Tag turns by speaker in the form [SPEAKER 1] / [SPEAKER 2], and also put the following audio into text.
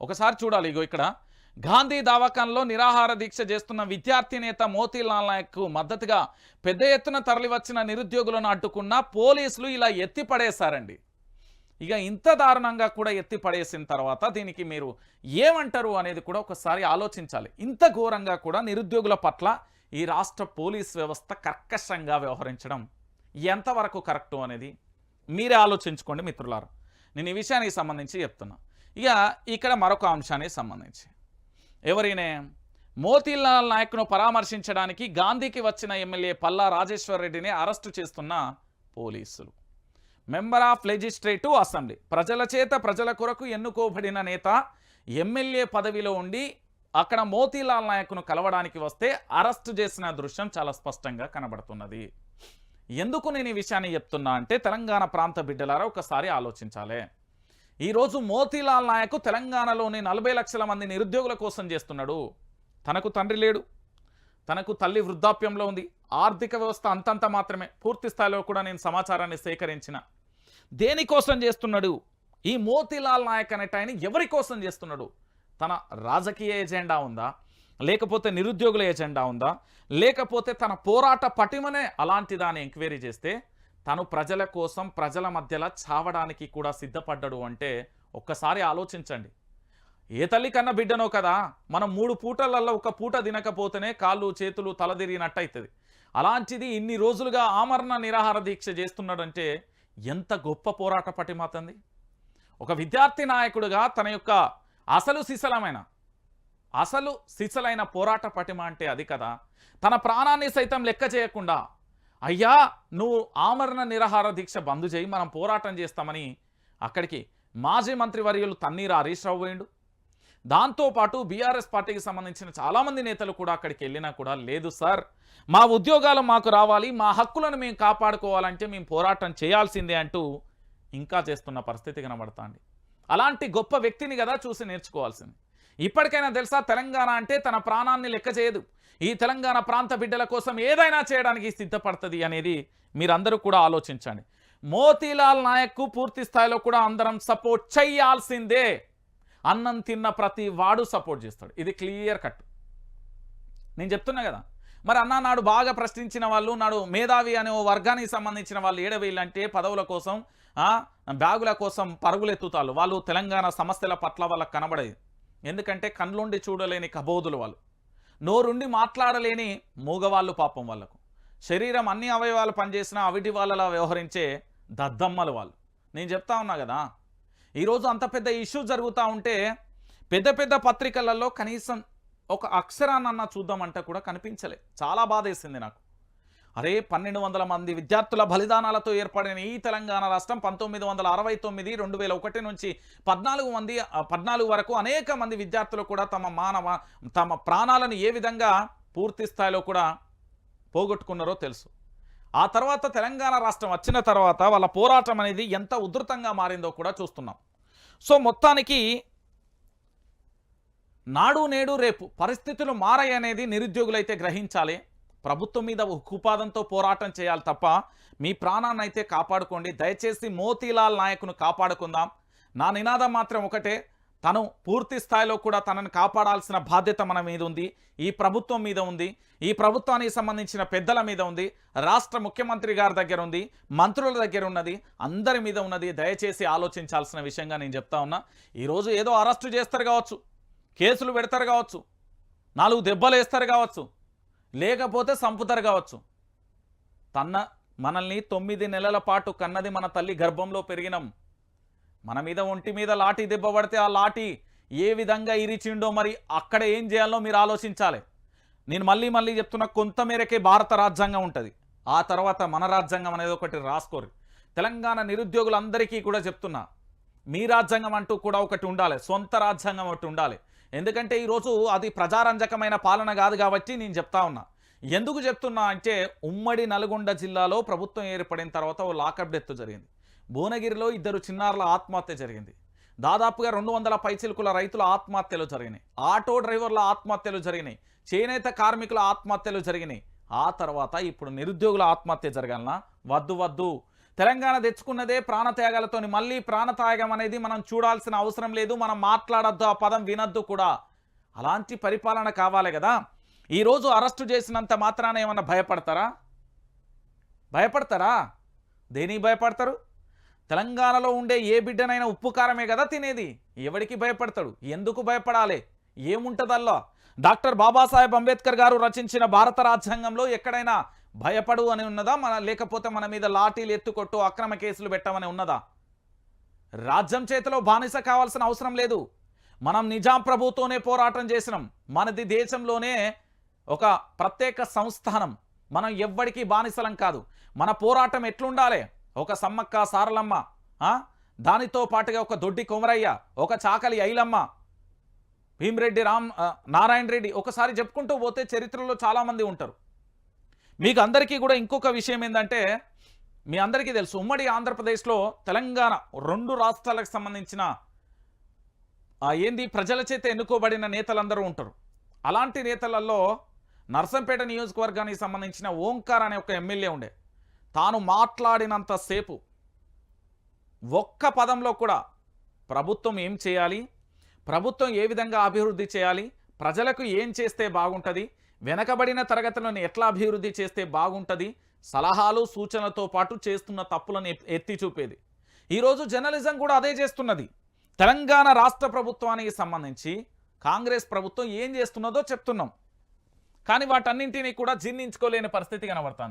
[SPEAKER 1] ఒకసారి చూడాలి ఇగో ఇక్కడ. గాంధీ దవాఖాన్లో నిరాహార దీక్ష చేస్తున్న విద్యార్థి నేత మోతీలాల్ నాయక్కు మద్దతుగా పెద్ద ఎత్తున తరలివచ్చిన నిరుద్యోగులను అడ్డుకున్న పోలీసులు ఇలా ఎత్తి పడేశారండి ఇక ఇంత దారుణంగా కూడా ఎత్తి పడేసిన తర్వాత దీనికి మీరు ఏమంటారు అనేది కూడా ఒకసారి ఆలోచించాలి. ఇంత ఘోరంగా కూడా నిరుద్యోగుల పట్ల ఈ రాష్ట్ర పోలీస్ వ్యవస్థ కర్కశంగా వ్యవహరించడం ఎంతవరకు కరెక్టు అనేది మీరే ఆలోచించుకోండి మిత్రులారు. నేను ఈ విషయానికి సంబంధించి చెప్తున్నా. ఇక ఇక్కడ మరొక అంశానికి సంబంధించి. ఎవరైనా? మోతీలాల్ నాయక్ను పరామర్శించడానికి గాంధీకి వచ్చిన ఎమ్మెల్యే పల్లా రాజేశ్వర్ రెడ్డిని అరెస్టు చేస్తున్న పోలీసులు. Member of legislative assembly. ప్రజల చేత ప్రజల కొరకు ఎన్నుకోబడిన నేత ఎమ్మెల్యే పదవిలో ఉండి అక్కడ మోతీలాల్ నాయక్ను కలవడానికి వస్తే అరెస్టు చేసిన దృశ్యం చాలా స్పష్టంగా కనబడుతున్నది. ఎందుకు నేను ఈ విషయాన్ని చెప్తున్నా అంటే తెలంగాణ ప్రాంత బిడ్డలారా ఒకసారి ఆలోచించాలి. ఈరోజు మోతీలాల్ నాయక్ తెలంగాణలోని నలభై లక్షల మంది నిరుద్యోగుల కోసం చేస్తున్నాడు. తనకు తండ్రి లేడు. తనకు తల్లి వృద్ధాప్యంలో ఉంది. ఆర్థిక వ్యవస్థ అంతంత మాత్రమే. పూర్తి స్థాయిలో కూడా నేను సమాచారాన్ని సేకరించిన. దేనికోసం చేస్తున్నాడు? ఈ మోతీలాల్ నాయక్ అనే ఆయన ఎవరి కోసం చేస్తున్నాడు? తన రాజకీయ ఎజెండా ఉందా? లేకపోతే నిరుద్యోగుల ఎజెండా ఉందా? లేకపోతే తన పోరాట పటిమనే అలాంటి దాన్ని ఎంక్వైరీ చేస్తే తను ప్రజల కోసం ప్రజల మధ్యలో చావడానికి కూడా సిద్ధపడ్డాడు అంటే ఒక్కసారి ఆలోచించండి. ఏ తల్లి కన్న బిడ్డనో కదా మనం మూడు పూటలలో ఒక పూట తినకపోతేనే కాళ్ళు చేతులు తలదిరిగినట్టు అలాంటిది ఇన్ని రోజులుగా ఆమరణ నిరాహార దీక్ష చేస్తున్నాడంటే ఎంత గొప్ప పోరాట పటిమాతంది. ఒక విద్యార్థి నాయకుడుగా తన యొక్క అసలు సిసలమైన అసలు సిసలైన పోరాట పటిమ అంటే అది కదా. తన ప్రాణాన్ని సైతం లెక్క చేయకుండా అయ్యా నువ్వు ఆమరణ నిరాహార దీక్ష బంద్ చేయి మనం పోరాటం చేస్తామని అక్కడికి మాజీ మంత్రి వర్యులు తన్నీరు హరీష్ రావు పోయిండు. దాంతోపాటు బీఆర్ఎస్ పార్టీకి సంబంధించిన చాలామంది నేతలు కూడా అక్కడికి వెళ్ళినా కూడా లేదు సార్. మా ఉద్యోగాలు మాకు రావాలి మా హక్కులను మేము కాపాడుకోవాలంటే మేము పోరాటం చేయాల్సిందే అంటూ ఇంకా చేస్తున్న పరిస్థితి కనబడుతుంది. అలాంటి గొప్ప వ్యక్తిని కదా చూసి నేర్చుకోవాల్సింది. ఇప్పటికైనా తెలుసా తెలంగాణ అంటే తన ప్రాణాన్ని లెక్క చేయదు. ఈ తెలంగాణ ప్రాంత బిడ్డల కోసం ఏదైనా చేయడానికి సిద్ధపడుతుంది అనేది మీరందరూ కూడా ఆలోచించండి. మోతీలాల్ నాయక్కు పూర్తి స్థాయిలో కూడా అందరం సపోర్ట్ చేయాల్సిందే. అన్నం తిన్న ప్రతి వాడు సపోర్ట్ చేస్తాడు. ఇది క్లియర్ కట్. నేను చెప్తున్నా కదా మరి అన్న నాడు బాగా ప్రశ్నించిన వాళ్ళు నాడు మేధావి అనే ఓ వర్గానికి సంబంధించిన వాళ్ళు ఏడవేళ్ళంటే పదవుల కోసం బ్యాగుల కోసం పరుగులెత్తుతారు వాళ్ళు తెలంగాణ సమస్యల పట్ల వాళ్ళకు కనబడేది. ఎందుకంటే కళ్ళుండి చూడలేని కబోధులు వాళ్ళు. నోరుండి మాట్లాడలేని మూగవాళ్ళు పాపం వాళ్ళకు. శరీరం అన్ని అవయవాలు పనిచేసినా అవిటి వాళ్ళలా వ్యవహరించే దద్దమ్మలు వాళ్ళు. నేను చెప్తా ఉన్నా కదా ఈరోజు అంత పెద్ద ఇష్యూ జరుగుతూ ఉంటే పెద్ద పెద్ద పత్రికలలో కనీసం ఒక అక్షరాన్నన్నా చూద్దామంటే కూడా కనిపించలే. చాలా బాధేసింది నాకు. అరే పన్నెండు వందల మంది విద్యార్థుల బలిదానాలతో ఏర్పడిన ఈ తెలంగాణ రాష్ట్రం పంతొమ్మిది వందల అరవై తొమ్మిది రెండు వేల ఒకటి నుంచి పద్నాలుగు మంది పద్నాలుగు వరకు అనేక మంది విద్యార్థులు కూడా తమ మానవ తమ ప్రాణాలను ఏ విధంగా పూర్తి స్థాయిలో కూడా పోగొట్టుకున్నారో తెలుసు. ఆ తర్వాత తెలంగాణ రాష్ట్రం వచ్చిన తర్వాత వాళ్ళ పోరాటం అనేది ఎంత ఉధృతంగా మారిందో కూడా చూస్తున్నాం. సో మొత్తానికి నాడు నేడు రేపు పరిస్థితులు మారాయనేది నిరుద్యోగులైతే గ్రహించాలి. ప్రభుత్వం మీద ఉక్కుపాదంతో పోరాటం చేయాలి తప్ప మీ ప్రాణాన్ని అయితే కాపాడుకోండి. దయచేసి మోతీలాల్ నాయకును కాపాడుకుందాం. నా నినాదం మాత్రం ఒకటే తను పూర్తి స్థాయిలో కూడా తనను కాపాడాల్సిన బాధ్యత మన మీద ఉంది ఈ ప్రభుత్వం మీద ఉంది ఈ ప్రభుత్వానికి సంబంధించిన పెద్దల మీద ఉంది రాష్ట్ర ముఖ్యమంత్రి గారి దగ్గర ఉంది మంత్రుల దగ్గర ఉన్నది అందరి మీద ఉన్నది. దయచేసి ఆలోచించాల్సిన విషయంగా నేను చెప్తా ఉన్నా. ఈరోజు ఏదో అరెస్టు చేస్తారు కావచ్చు కేసులు పెడతారు కావచ్చు నాలుగు దెబ్బలు వేస్తారు కావచ్చు లేకపోతే సంపుతారు కావచ్చు. తన్న మనల్ని తొమ్మిది నెలల పాటు కన్నది మన తల్లి గర్భంలో పెరిగినాం. మన మీద ఒంటి మీద లాఠీ దెబ్బ పడితే ఆ లాఠీ ఏ విధంగా ఇరిచిండో మరి అక్కడ ఏం చేయాలో మీరు ఆలోచించాలి. నేను మళ్ళీ మళ్ళీ చెప్తున్నా కొంత మేరకే భారత రాజ్యాంగం ఉంటుంది. ఆ తర్వాత మన రాజ్యాంగం అనేది ఒకటి రాసుకోరు. తెలంగాణ నిరుద్యోగులందరికీ కూడా చెప్తున్నా మీ రాజ్యాంగం అంటూ కూడా ఒకటి ఉండాలి. సొంత రాజ్యాంగం ఒకటి ఉండాలి. ఎందుకంటే ఈరోజు అది ప్రజారంజకమైన పాలన కాదు కాబట్టి నేను చెప్తా ఉన్నా. ఎందుకు చెప్తున్నా అంటే ఉమ్మడి నల్గొండ జిల్లాలో ప్రభుత్వం ఏర్పడిన తర్వాత ఓ లాకప్ డెత్ జరిగింది. భువనగిరిలో ఇద్దరు చిన్నారుల ఆత్మహత్య జరిగింది. దాదాపుగా రెండు వందల పైచిలుకుల రైతుల ఆత్మహత్యలు జరిగినాయి. ఆటో డ్రైవర్ల ఆత్మహత్యలు జరిగినాయి. చేనేత కార్మికుల ఆత్మహత్యలు జరిగినాయి. ఆ తర్వాత ఇప్పుడు నిరుద్యోగుల ఆత్మహత్య జరగాలనా? వద్దు వద్దు. తెలంగాణ తెచ్చుకున్నదే ప్రాణత్యాగాలతోని మళ్ళీ ప్రాణత్యాగం అనేది మనం చూడాల్సిన అవసరం లేదు. మనం మాట్లాడొద్దు ఆ పదం వినొద్దు కూడా. అలాంటి పరిపాలన కావాలి కదా. ఈరోజు అరెస్టు చేసినంత మాత్రాన ఏమన్నా భయపడతారా? భయపడతారా? దేనికి భయపడతారు? తెలంగాణలో ఉండే ఏ బిడ్డనైనా ఉప్పు కారమే కదా తినేది. ఎవడికి భయపడతాడు? ఎందుకు భయపడాలి? ఏముంటదల్లా? డాక్టర్ బాబాసాహెబ్ అంబేద్కర్ గారు రచించిన భారత రాజ్యాంగంలో ఎక్కడైనా భయపడు అని ఉన్నదా? మన లేకపోతే మన మీద లాఠీలు ఎత్తుకొట్టు అక్రమ కేసులు పెట్టమని ఉన్నదా? రాజ్యం చేతిలో బానిస కావాల్సిన అవసరం లేదు. మనం నిజాం ప్రభుతోనే పోరాటం చేసినాం. మనది దేశంలోనే ఒక ప్రత్యేక సంస్థానం. మనం ఎవ్వడికి బానిసలం కాదు. మన పోరాటం ఎట్లుండాలి? ఒక సమ్మక్క సారలమ్మ దానితో పాటుగా ఒక దొడ్డి కొమరయ్య ఒక చాకలి ఐలమ్మ భీమిరెడ్డి రామ్ నారాయణ రెడ్డి ఒకసారి చెప్పుకుంటూ పోతే చరిత్రలో చాలామంది ఉంటారు. మీకు అందరికీ కూడా ఇంకొక విషయం ఏంటంటే మీ అందరికీ తెలుసు ఉమ్మడి ఆంధ్రప్రదేశ్లో తెలంగాణ రెండు రాష్ట్రాలకు సంబంధించిన ఏంది ప్రజల చేత ఎన్నుకోబడిన నేతలందరూ ఉంటారు. అలాంటి నేతలలో నర్సంపేట నియోజకవర్గానికి సంబంధించిన ఓంకార్ అనే ఒక ఎమ్మెల్యే ఉండే. తాను మాట్లాడినంతసేపు ఒక్క పదంలో కూడా ప్రభుత్వం ఏం చేయాలి? ప్రభుత్వం ఏ విధంగా అభివృద్ధి చేయాలి? ప్రజలకు ఏం చేస్తే బాగుంటుంది? వెనకబడిన తరగతులను ఎట్లా అభివృద్ధి చేస్తే బాగుంటుంది? సలహాలు సూచనలతో పాటు చేస్తున్న తప్పులను ఎత్తి చూపేది. ఈరోజు జర్నలిజం కూడా అదే చేస్తున్నది. తెలంగాణ రాష్ట్ర ప్రభుత్వానికి సంబంధించి కాంగ్రెస్ ప్రభుత్వం ఏం చేస్తున్నదో చెప్తున్నాం. కానీ వాటన్నింటినీ కూడా జీర్ణించుకోలేని పరిస్థితి కనబడుతుంది.